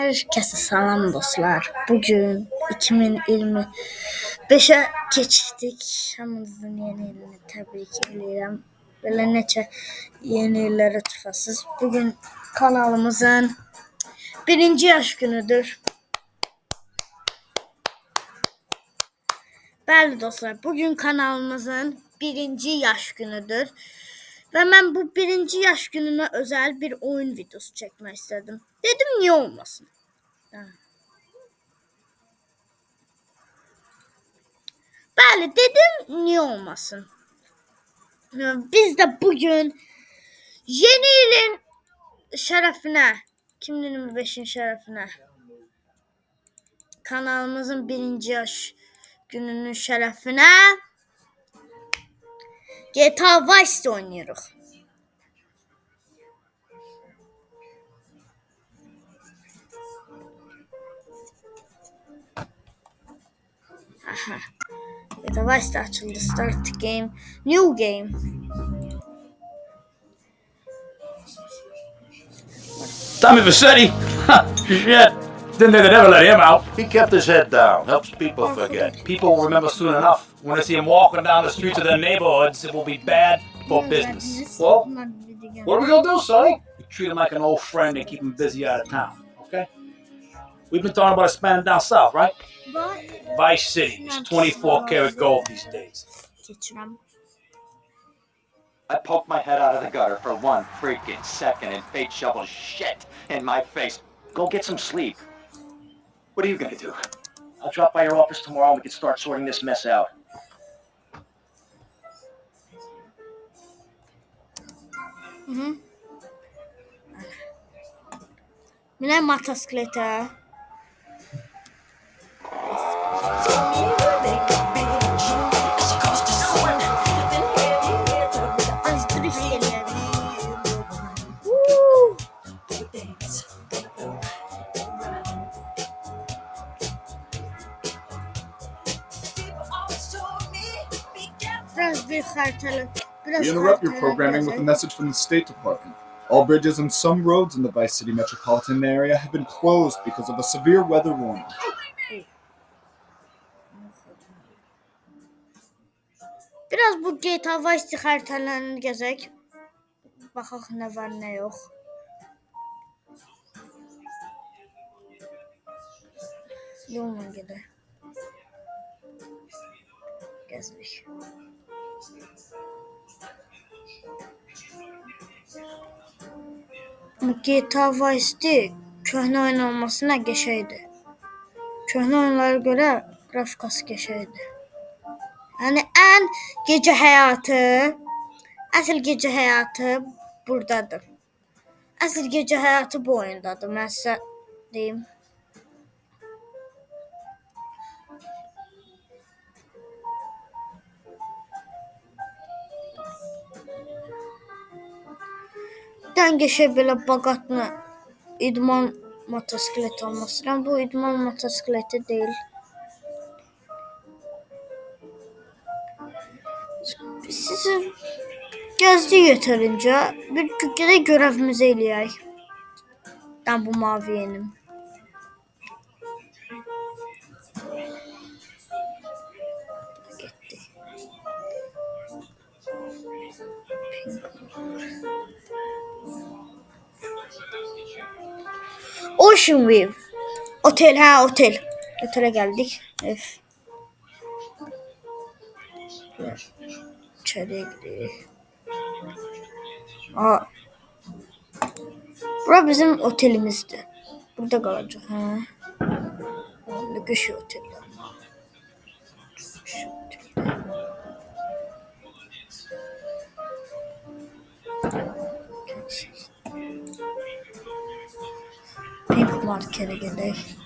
Herkese salam dostlar. Bugün 2025'e geçtik. Hamınızın yeni ilini təbrik edirəm. Belə neçə yeni illərə çıxasınız. Bugün kanalımızın birinci yaş günüdür. Bəli dostlar, bugün kanalımızın birinci yaş günüdür. Ve ben bu birinci yaş gününe özel bir oyun videosu çekmek istedim. Dedim niye olmasın. Bəli dedim niye olmasın. Biz de bugün yeni ilin şerefine, 2025'in şerefine kanalımızın birinci yaş gününün şerefine GTA Vice oynuyoruz. Aha. GTA Vice de açıldı. Start game. New game. Tommy Vassetti? Shit. Didn't they'd ever let him out. He kept his head down, helps people oh, forget. People will remember soon enough. When they see him walking down the streets of their neighborhoods, it will be bad for business. Well, what are we gonna do, Sonny? We treat him like an old friend and keep him busy out of town, okay? We've been talking about expanding down south, right? Vice City is 24 karat gold these days. I poked my head out of the gutter for one freaking second and fate shoveled shit in my face. Go get some sleep. What are you gonna do? I'll drop by your office tomorrow and we can start sorting this mess out. Mm-hmm. Minə motosikletə. Az We interrupt your programming with a message from the State Department. All bridges and some roads in the Vice City metropolitan area have been closed because of a severe weather warning. Biraz bu GTA Vice xəritələrini gəzək. Baxaq nə var, nə yox. Yolla gedək. Bu GTA Vice-dir. Köhnə oyun olması nə qəşəngdir. Köhnə oyunlara görə qrafikası qəşəngdir. Yəni ən gecə həyatı, əsl gecə həyatı burdadır. Əsl gecə həyatı bu oyundadır. Mən sizə deyim. Dəngəşə belə baqatlı idman motosiklet olması. Yəni bu idman motosikleti deyil. Sizi gəzdi yetərincə bir gedək görevimizi eləyək. Ben bu mavi yenim. Gitti. Ocean View. Otel ha otel. Otele geldik. Öf. İçeriye gidiyor. Aa. Bura bizim otelimizdi. Burada kalacak ha. Ne güzel otel. Şu otel. Pink Market'e gidelim.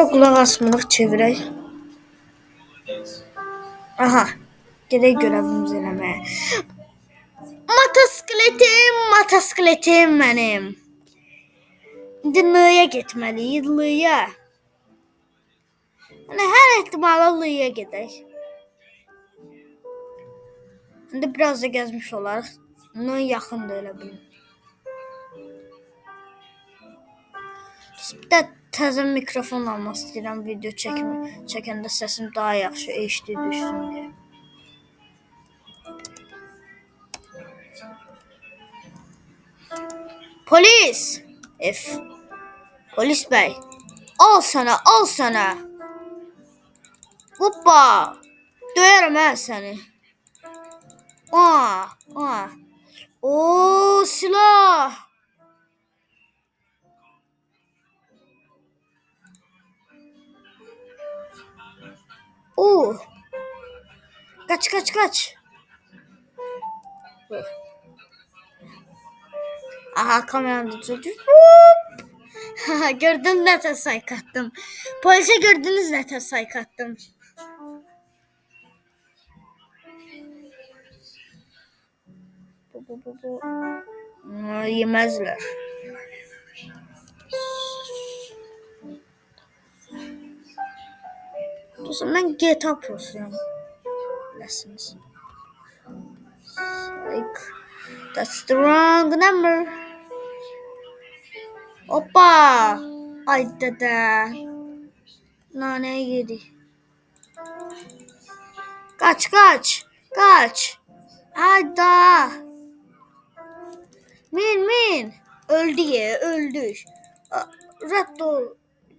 Sonra kulak asmalık çevirək. Aha. Gerek görevimizi eləməyə. Motosikleti, motosikleti mənim. İndi L'ya getməliyik, L'ya. Yəni hər ehtimala L'ya gedək. İndi biraz da gəzmiş olarıq. L yaxındır elə bil. Bir də təzə mikrofon almaq istəyirəm video çəkmə, çəkəndə səsim daha yaxşı eşidə düşsün deyə. Polis! F. Polis bəy. Al sənə, al sənə. Hoppa! Döyərəm hə səni. Aa, aa. Oo, silah. Oo. Kaç kaç kaç. Aha kameramda çocuk. Hop. Gördüm ters sayk attım. Polise gördünüz ters sayk attım. Bu bu bu bu. Yemezler. Dostum ben GTA Pro'suyum. Lessons. Like, that's the wrong number. Hoppa. Ay dede. Nane yedi. Kaç kaç. Kaç. Hayda. Min min. Öldü ya öldü. Ol.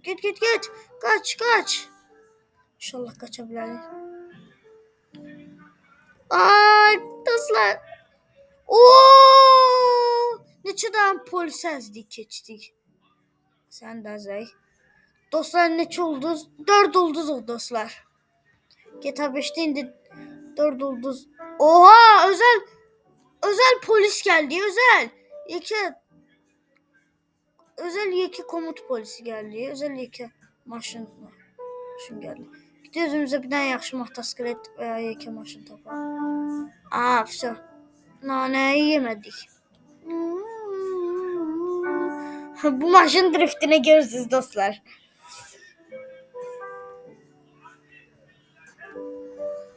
Git git git. Kaç kaç. İnşallah kaçabiliriz. Ay dostlar. Oo! Neçədən polis əzdik keçdik. Sen de Zey. Dostlar neç ulduz? Dört ulduz o dostlar. GTA 5'te indi dört ulduz. Oha özel özel polis geldi özel. İki özel yeki komut polisi geldi. Özel yeki maşın maşın geldi. Gidiyoruz özümüzə bir dənə yaxşı motosiklet veya yeki maşın tapaq. Aa, vəsə. Nanəyi yemədik. Bu maşın driftini görürsünüz dostlar.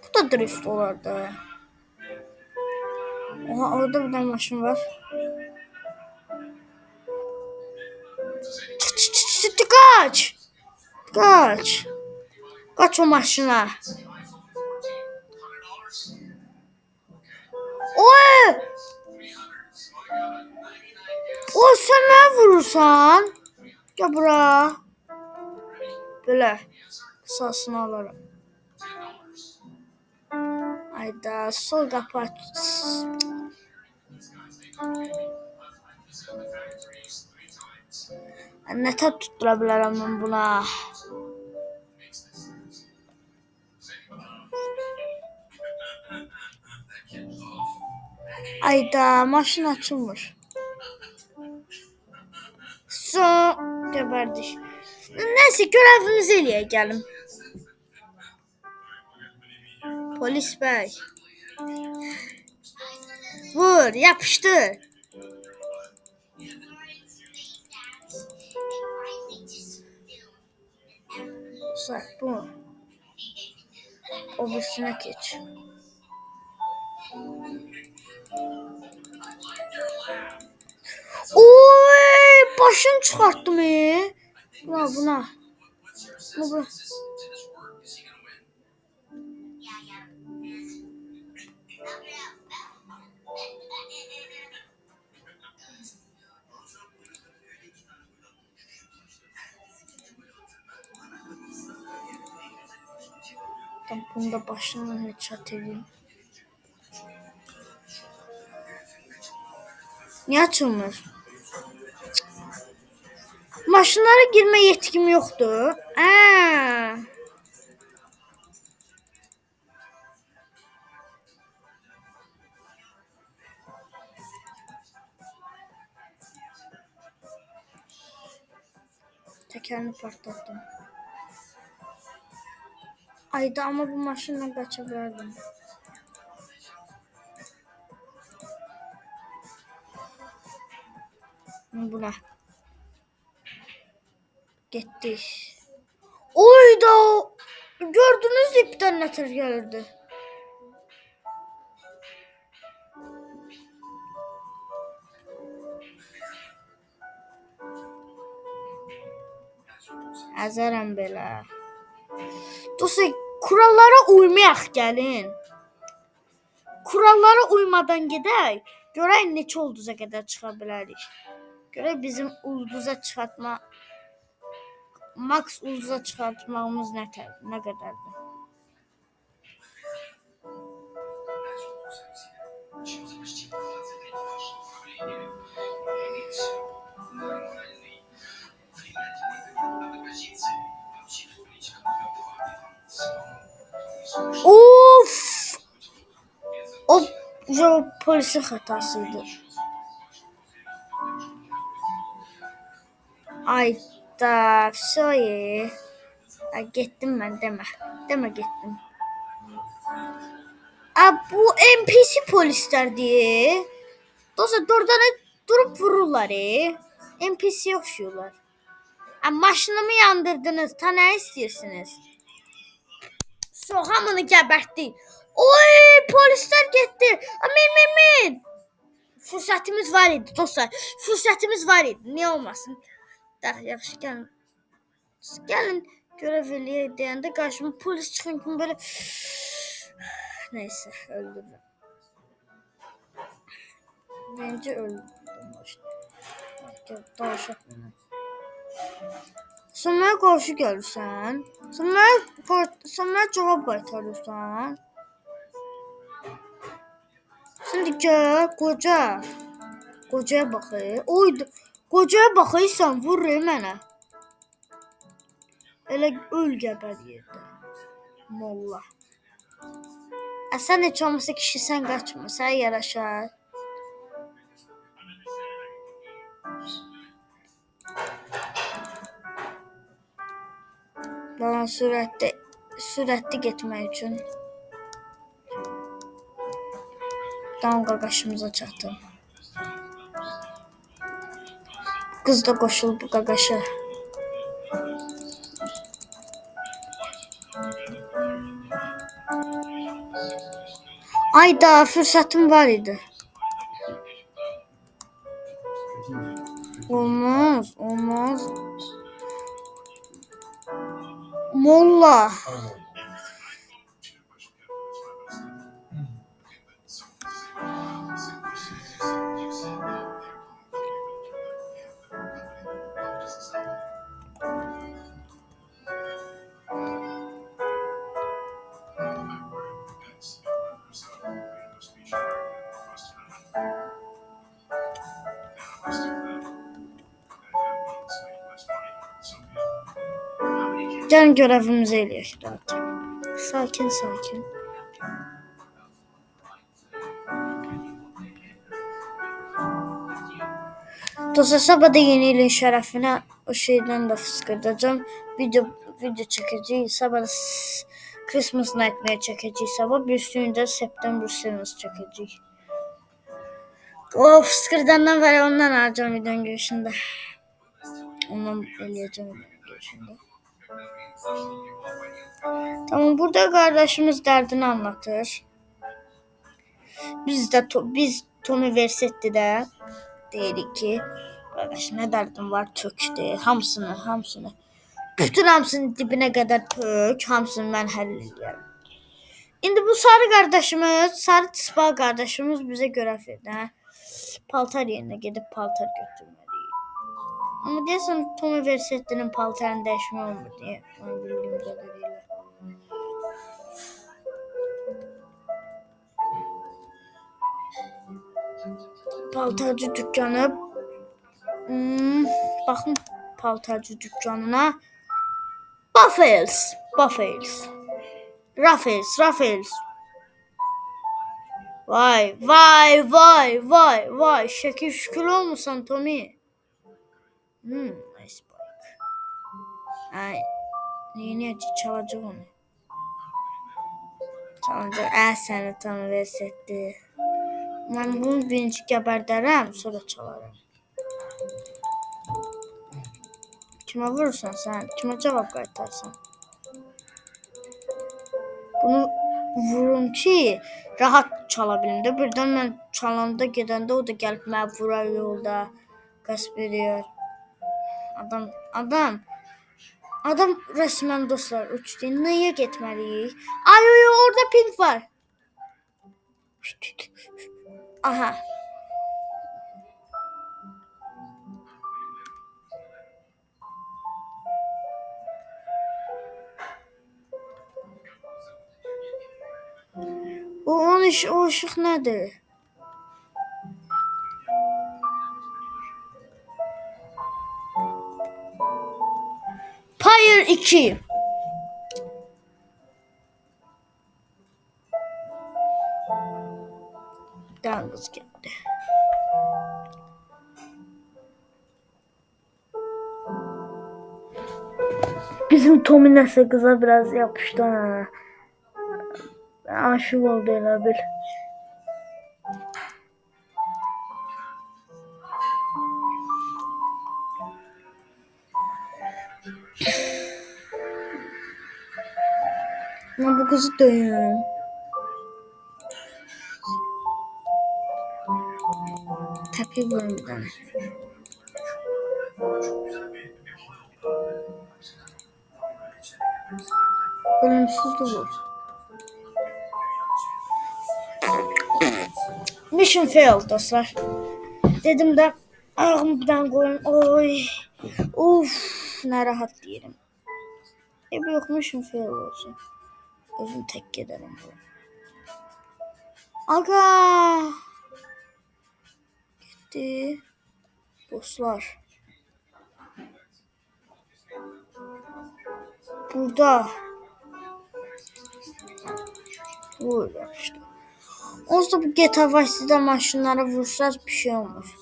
Bu da drift olardı. Oha orada bir tane maşın var. Çık çık çık, kaç. Kaç. Kaç o maşına. Oy! O ne vurursan? Gel bura. Böyle. Kısasını alırım. Ayda sol kapı aç. Ne tab tuttura bilərəm mən buna. Ayda maşın açılmır. Geberdik. Neyse görevimizi eləyək. Polis bəy. Vur, yapıştır. Sak bu. O üstüne geç. Oy, başını çıkarttım e. Buna buna. Bu bu. Tam bunu da başına headshot edeyim. Niye açılmır? Maşınlara girme yetkim yoktu. Aa. Tekerini patlattım. Ayda ama bu maşınla kaçabilirdim. Buna. Getdik. Oyda! Gördünüz ipten netir gelirdi. Əzərəm belə. Dostlar, kurallara uymayaq gəlin. Kurallara uymadan gedək. Görək neçə ulduza qədər çıxa bilərik. Görək bizim ulduza çıxartma max ulduza çıxartmağımız nə tə- nə qədərdir. Of! O, o polisin xətasıydı. Ay da, sorry. Ay, getdim mən demə. Demə getdim. A, bu NPC polislərdir. Dostlar, oradan durub vururlar. E. NPC oxşuyurlar. A, maşınımı yandırdınız. Ta nə istəyirsiniz? So hamını gəbərtdik. Oy, polislər getdi. A, Min, min, min. Fürsətimiz var idi dostlar. Fürsətimiz var idi. Niyə olmasın? Da, yaxşı gəlin. Gəlin görev eləyək deyəndə qarşıma polis kimi belə Neyse öldürdüm. Bence öldürdüm işte. Gel danışaq mənə. Sən mənə qarşı gəlirsən. Sən mənə, qar- sən mənə cavab qaytarırsan. Şimdi gel qoca. Qocaya baxır. Oy, qocaya baxırsan vur e mənə. Elə öl gəbər yerdə. Molla. Ə, sən heç olmasa kişisən qaçma. Sənə yaraşar. Bana sürətli sürətli getmək üçün Tam qaqaşımıza çatdım. Qız da qoşulub bu qaqaşa. Ayda fürsətim var idi. Olmaz, olmaz. Molla. Gəlin görevimizi eləyək rahat. Sakin, sakin. Dostlar sabah da yeni ilin şərəfinə o şeydən də fıskırdacağım. Video video çəkəcəyik. Sabah Christmas Nightmare çəkəcəyik. Sabah bir üstündə September Silence çəkəcəyik. O fıskırdandan bəri ondan alacağım videonun girişində. Ondan eləyəcəm videonun girişində. Tamam burada kardeşimiz derdini anlatır. Biz de to- biz Tommy Versetti'de dedik ki kardeş ne derdin var tökdü hamısını hamısını bütün hamısını dibine kadar tök hamısını ben hallederim. İndi bu sarı kardeşimiz, sarı çıspal kardeşimiz bize görev verdi. Paltar yerine gidip paltar götürmeliyiz. Ama deyəsən Tommy Versetti'nin paltarını dəyişmək olmur deyə mən bildiyim qədərilə. Paltarcı dükkanı hmm, baxın paltarcı dükkanına Buffels, Buffels. Raffles, Raffles. Vay, vay, vay, vay, vay. Şekil şükür olmusan Tommy. Hmm, nice bike. Ay, neyniyəcək, çalacaq onu. Çalacaq, ə səni tanı versetdi. Mən bunu birinci gəbərdərəm, sonra çalaram. Kimə vurursan sən? Kimə cavab qaytarsan? Bunu vurum ki, rahat çala bilim də. Birdən çalanda gedəndə o da gəlib mənə vurar yolda. Qəsb. Adam, adam Adam resmen dostlar uçtu. Neye gitmeliyiz? Ay ay orada pink var. Aha. O, o, iş, o ışık nedir? 2. Daha kız geldi. Bizim Tommy nasıl kıza biraz yapıştı ha. Aşık oldu elə bu kızı döyüm. Tepe tane. Ölümsüz vur. Mission failed dostlar. Dedim de bir tane koyayım. Oy. Uf. Ne rahat diyelim. E bir yok mission fail olsun. Özüm tek giderim. Aga. Gitti. Dostlar. Burada. Burada işte. Da bu GTA Vice City'də maşınlara vursaz bir şey olmur.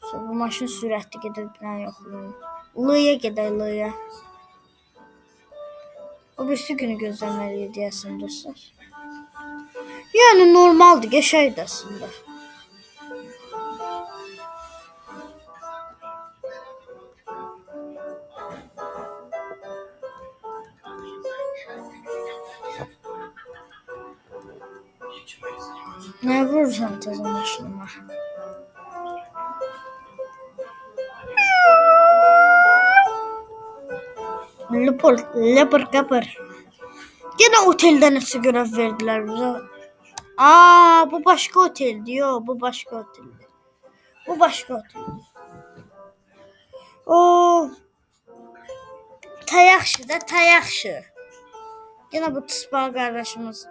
Sonra bu maşın sürətli gedir, bir dənə yoxlayın.Lıya gedək,Lıya. O birisi günü gözləməliyik deyəsən dostlar. Yəni normaldır, qəşəngdir əslində. Lıpır, lıpır kapır. Gene otelden nasıl görev verdiler bize? Aa bu başka otel diyor. Bu başka otel. Bu başka otel. Oo. Ta yaxşı da ta yaxşı. Gene bu tıspağı kardeşimiz.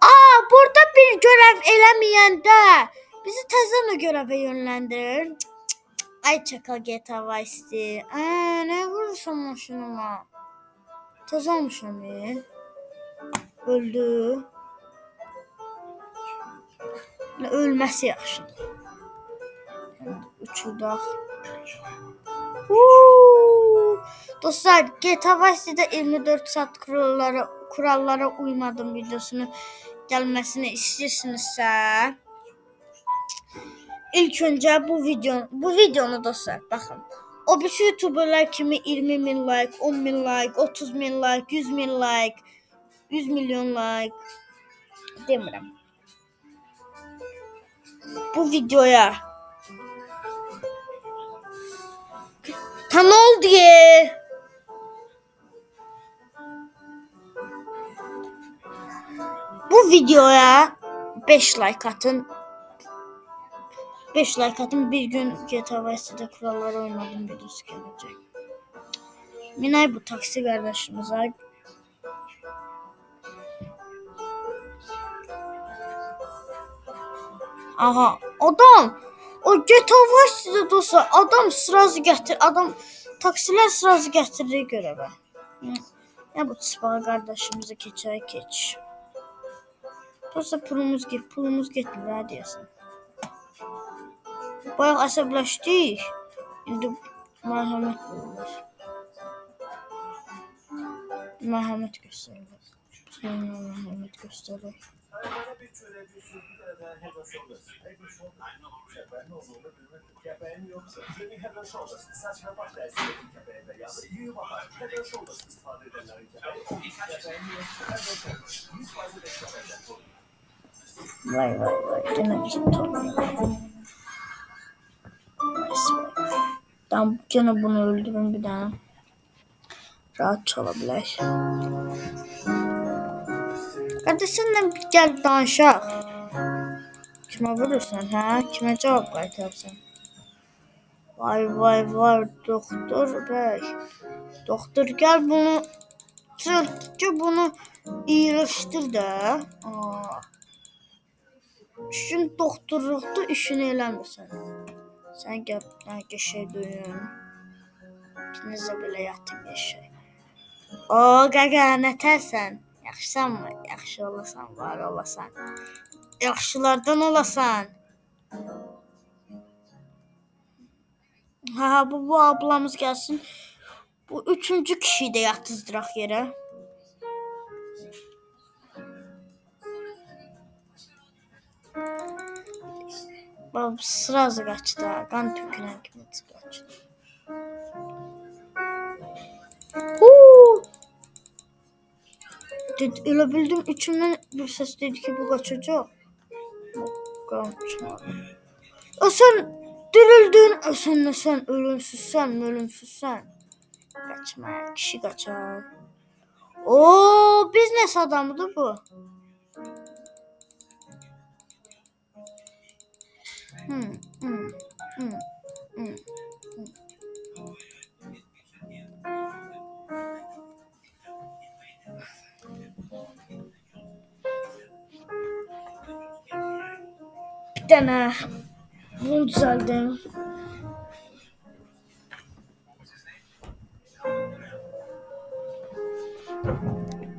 Aa burada bir görev eləməyəndə bizi təzən o görevə yönləndirir. Ay çakal GTA Vice City. Aa, ne vurursan maşınıma? Təzə almışam e. Öldü. Ölməsi yaxşıdır. Uçudaq. Dostlar GTA Vice City'də 24 saat kurallara kurallara uymadım videosunu gəlməsini istəyirsinizsə ilk öncə bu video bu videonu dostlar baxın. O bir youtuberlar kimi 20 min like, 10 min like, 30 min like, 100 min like, 100 milyon like demirəm. Bu videoya oldu ya? Bu videoya 5 like atın. 5 like atın bir gün GTA Vice City'de kuralları oynadım videosu gelecek. Minay bu taksi kardeşimize. Aha adam o GTA Vice City'de dostlar adam sırası getir adam taksiler sırası getirir göreve. Ya bu tıspağı kardeşimize keçer keç. Dostlar pulumuz get pulumuz getmir ha Bayaq əsəbləşdik. İndi Merhamet bulunur. Merhamet gösterilir. Sonra merhamet gösterir. Vay vay vay. Gene bizim torun. Ben gene bunu öldürün bir daha. Rahat çalabilir. Kardeşinle bir gel danışaq. Kime vurursan ha? Kime cevap qaytarsan? Vay vay vay doktor bey. Doktor gel bunu Türkçe bunu iyileştir de. Aa. İşin doktorluqda işini eləmirsən. Sən gəl, mən qəşəng duyun. İkiniz də belə yatın qəşəng. O, qaqa, nətərsən? Yaxşısanmı? Yaxşı olasan, var olasan. Yaxşılardan olasan. Ha, bu, bu ablamız gəlsin. Bu üçüncü kişiyi də yatızdıraq yerə. Kaçtı. ha. Kan tökülen gibi kaçtı. Huu! Dedi, öyle bildim içimden bir ses dedi ki bu kaçacak. Kan çıkmadı. O sen dirildin. O sen ne sen ölümsüzsen ölümsüzsen. Kaçma kişi kaçar. Oo biznes adamıdır bu. Hmm, Bir tane bunu düzeldim. Belə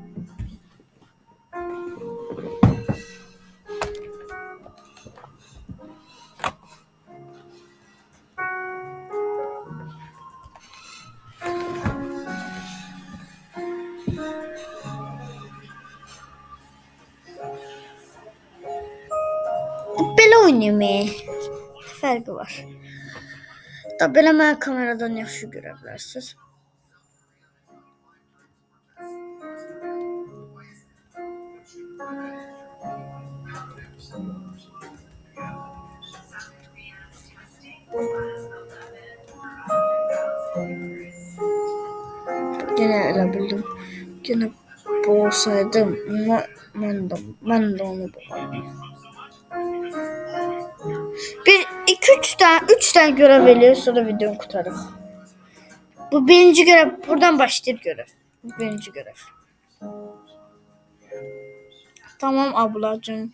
Fərqi var. Belə mən kameradan yaxşı görə bilərsiniz. Gene elə bildim. Gene bu olsaydı mən, mən də mən də onu boğardım. Bir, iki, üç tane, üç tane görev veriyor sonra videomu kurtarım. Bu birinci görev. Buradan başlayıp görev. Bu birinci görev. Tamam ablacığım.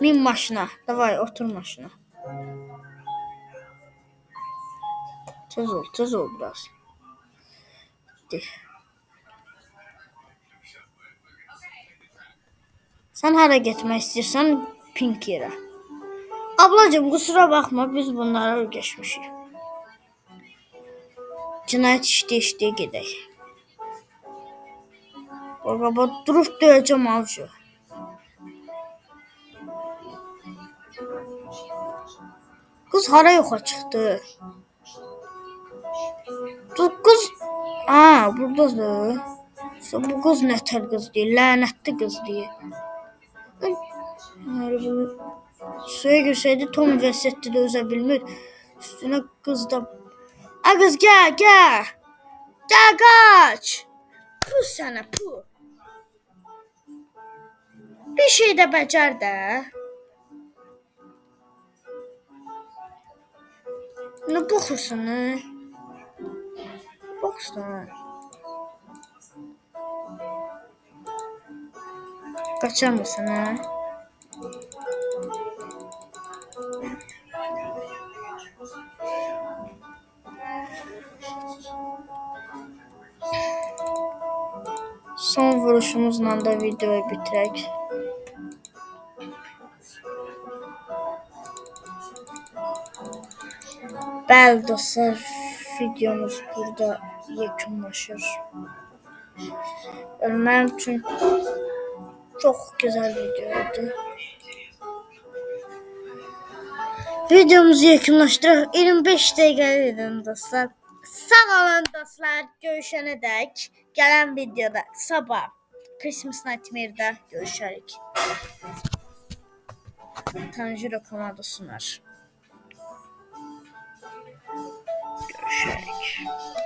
Min maşına. Davay otur maşına. Tez ol, tez ol biraz. Hadi. Sen hara gitmek istiyorsan pink yere. Ablacığım kusura bakma biz bunlara öyrəşmişik. Cinayət işləyə işləyə gedək. Baba durup döyəcəm avcı. Kız hara yoxa çıxdı? Dur kız. Aa, buradadır. Sən bu qız nətər qız deyil, lənətli qız deyil. Öyle bir Suya girseydi Tom de öze bilmir. Üstüne kız da... A kız gel gel. Gel kaç. Puh sana puh. Bir şey de becer de. Ne bakıyorsun ne? Baksana. Kaçar mısın ha? Son vuruşumuzla da videoyu bitirək. Bəli dostlar, videomuz burada yekunlaşır. Benim için çok güzel videoydu. Videomuzu yekunlaşdıraq. 25 dəqiqəlik idi dostlar. Sağ olun dostlar. Görüşənə dək. Gələn videoda sabah Christmas Nightmare-da görüşərik. Tanjiro komando sunar. Görüşərik.